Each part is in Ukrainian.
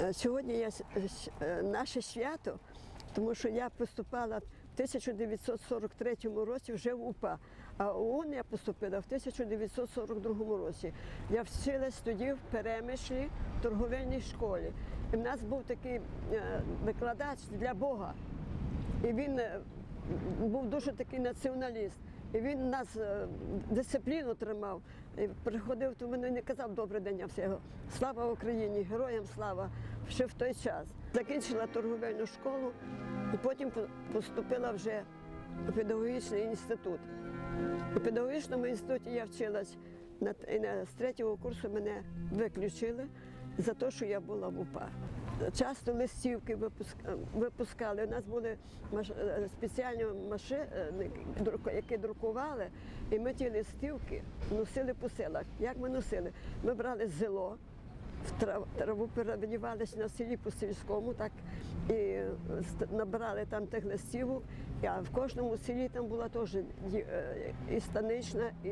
Е, Сьогодні с- е, наше свято, тому що я поступала в 1943 році вже в УПА, а ООН я поступила в 1942 році. Я вчилась тоді в Перемишлі в торговельній школі. І в нас був такий е, викладач для Бога. І він був дуже такий націоналіст. І він нас е, дисципліну тримав. І приходив до мене не казав добрий день а всього. Слава Україні, героям слава! Ще в той час. Закінчила торговельну школу і потім поступила вже у педагогічний інститут. У педагогічному інституті я вчилась і з третього курсу мене виключили за те, що я була в УПА. Часто листівки випуск- випускали. У нас були е, спеціальні машини, які друкували, і ми ті листівки носили по селах. Як ми носили? Ми брали зело, траву перевдівалися на селі по сільському, так і е, набрали там тих листівок. А в кожному селі там була теж е, і станична, і,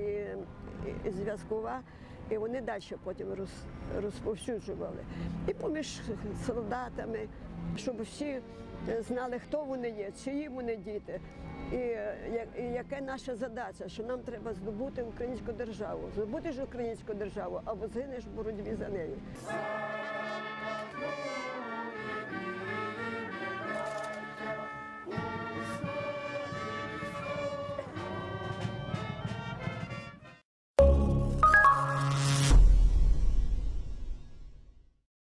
і зв'язкова. І вони далі потім роз, розповсюджували. І поміж солдатами, щоб всі е, знали, хто вони є, чиї вони діти. І, і яка наша задача, що нам треба здобути українську державу. Здобути ж українську державу, або згинеш в боротьбі за неї.